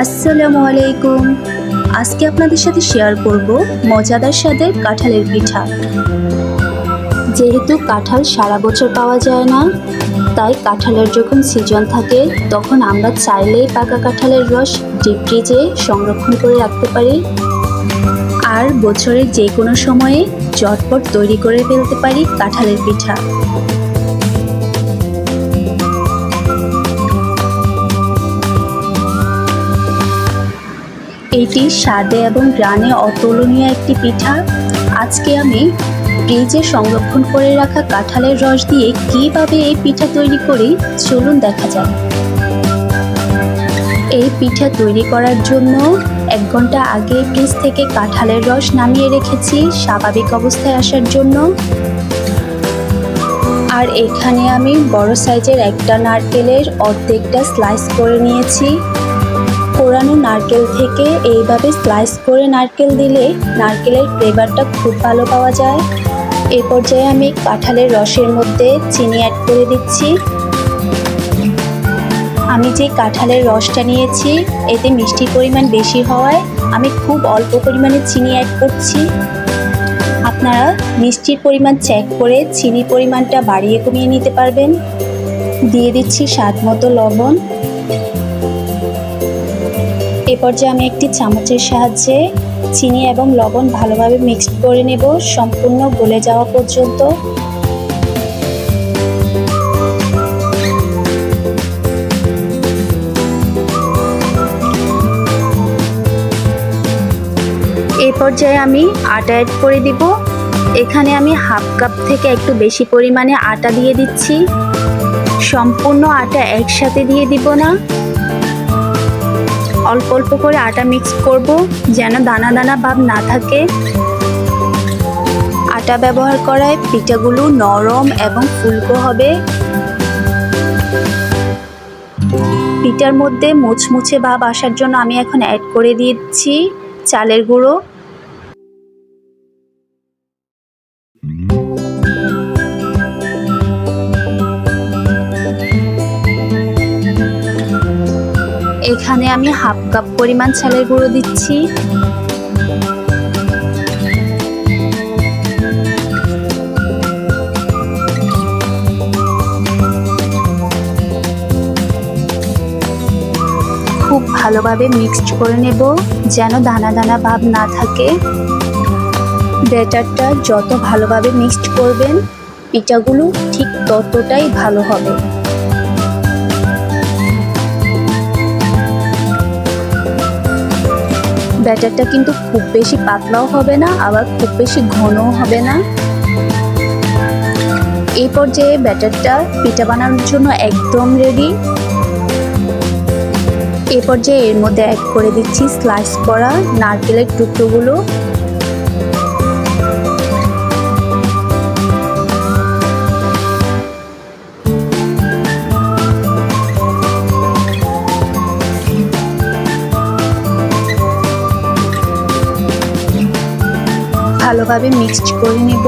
আসসালামু আলাইকুম। আজকে আপনাদের সাথে শেয়ার করব মজাদার স্বাদের কাঁঠালের পিঠা। যেহেতু কাঁঠাল সারা বছর পাওয়া যায় না, তাই কাঁঠালের যখন সিজন থাকে, তখন আমরা চাইলেই পাকা কাঁঠালের রস ডিপ ফ্রিজে সংরক্ষণ করে রাখতে পারি। আর বছরের যে কোনো সময়ে চটপট তৈরি করে ফেলতে পারি কাঁঠালের পিঠা। এটি স্বাদে এবং গ্রানে অতুলনীয় একটি পিঠা। আজকে আমি ফ্রিজে সংরক্ষণ করে রাখা কাঁঠালের রস দিয়ে কীভাবে এই পিঠা তৈরি করি, চলুন দেখা যাক। এই পিঠা তৈরি করার জন্য এক ঘণ্টা আগে ফ্রিজ থেকে কাঁঠালের রস নামিয়ে রেখেছি স্বাভাবিক অবস্থায় আসার জন্য। আর এখানে আমি বড় সাইজের একটা নারকেলের অর্ধেকটা স্লাইস করে নিয়েছি। কোরানো নারকেল থেকে এইভাবে স্লাইস করে নারকেল দিলে নারকেলের ফ্লেভারটা খুব ভালো পাওয়া যায়। এ পর্যায়ে আমি কাঁঠালের রসের মধ্যে চিনি অ্যাড করে দিচ্ছি। আমি যে কাঁঠালের রসটা নিয়েছি, এতে মিষ্টির পরিমাণ বেশি হওয়ায় আমি খুব অল্প পরিমাণে চিনি অ্যাড করছি। আপনারা মিষ্টির পরিমাণ চেক করে চিনি পরিমাণটা বাড়িয়ে কমিয়ে নিতে পারবেন। দিয়ে দিচ্ছি স্বাদ মতো লবণ। এ পর্যায়ে আমি একটি চামচের সাহায্যে চিনি এবং লবণ ভালোভাবে মিক্সড করে নেব, সম্পূর্ণ গলে যাওয়া পর্যন্ত। এই পর্যায়ে আমি আটা অ্যাড করে দিব। এখানে আমি হাফ কাপ থেকে একটু বেশি পরিমাণে আটা দিয়ে দিচ্ছি। সম্পূর্ণ আটা একসাথে দিয়ে দিব না। অল্প অল্প করে আটা মিক্স করব, যেন দানা দানা ভাব না থাকে। আটা ব্যবহার করায় পিঠাগুলো নরম এবং ফুলকো হবে। পিঠার মধ্যে মুচমুচে ভাব আসার জন্য আমি এখন অ্যাড করে দিচ্ছি চালের গুঁড়ো। এখানে আমি হাফ কাপ পরিমাণ চালের গুঁড়ো দিচ্ছি। খুব ভালোভাবে মিক্সড করে নেব, যেন দানা দানা ভাব না থাকে। ব্যাটারটা যত ভালোভাবে মিক্সড করবেন, পিঠাগুলো ঠিক ততটাই ভালো হবে। ব্যাটারটা কিন্তু খুব বেশি পাতলাও হবে না, আবার খুব বেশি ঘনও হবে না। এই পর্যায়ে ব্যাটারটা পিঠা বানানোর জন্য একদম রেডি এ পর্যায়ে এর মধ্যে অ্যাড করে দিচ্ছি স্লাইস করা নারকেলের টুকরোগুলো। ভালোভাবে মিক্সড করে নিব।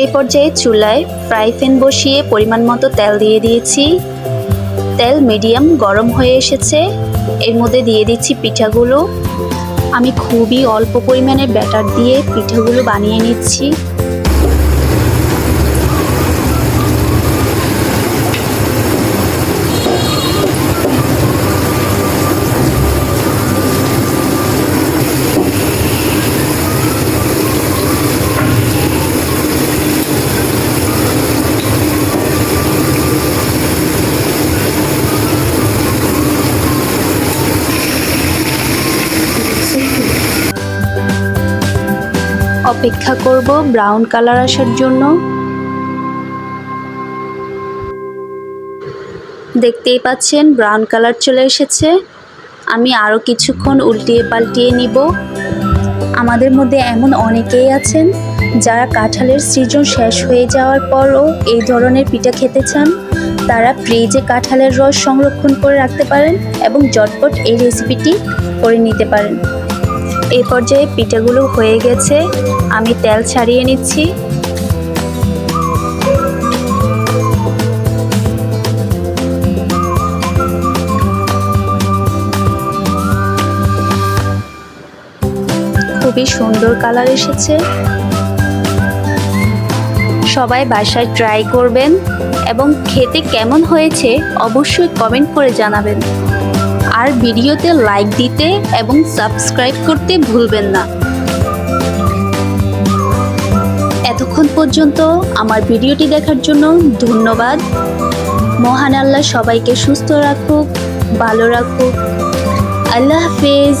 এই পর্যায়ে চুলায় ফ্রাই প্যান বসিয়ে পরিমাণ মতো তেল দিয়ে দিয়েছি। তেল মিডিয়াম গরম হয়ে এসেছে। এর মধ্যে দিয়ে দিচ্ছি পিঠাগুলো। আমি খুবই অল্প পরিমাণে ব্যাটার দিয়ে পিঠাগুলো বানিয়ে নিচ্ছি। অপেক্ষা করব ব্রাউন কালার আসার জন্য। দেখতেই পাচ্ছেন ব্রাউন কালার চলে এসেছে। আমি আরও কিছুক্ষণ উল্টিয়ে পাল্টিয়ে নিব। আমাদের মধ্যে এমন অনেকেই আছেন যারা কাঁঠালের সিজন শেষ হয়ে যাওয়ার পরও এই ধরনের পিঠা খেতে চান। তারা ফ্রিজে কাঁঠালের রস সংরক্ষণ করে রাখতে পারেন এবং জটপট এই রেসিপিটি করে নিতে পারেন। এই পর্যায়ে পিঠাগুলো হয়ে গেছে। আমি তেল ছাড়িয়ে নিচ্ছি। খুবই সুন্দর কালার এসেছে। সবাই বাসায় ট্রাই করবেন এবং খেতে কেমন হয়েছে অবশ্যই কমেন্ট করে জানাবেন। আর ভিডিওতে লাইক দিতে এবং সাবস্ক্রাইব করতে ভুলবেন না। এতক্ষণ পর্যন্ত আমার ভিডিওটি দেখার জন্য ধন্যবাদ। মহান আল্লাহ সবাইকে সুস্থ রাখুক, ভালো রাখুক। আল্লাহ হাফিজ।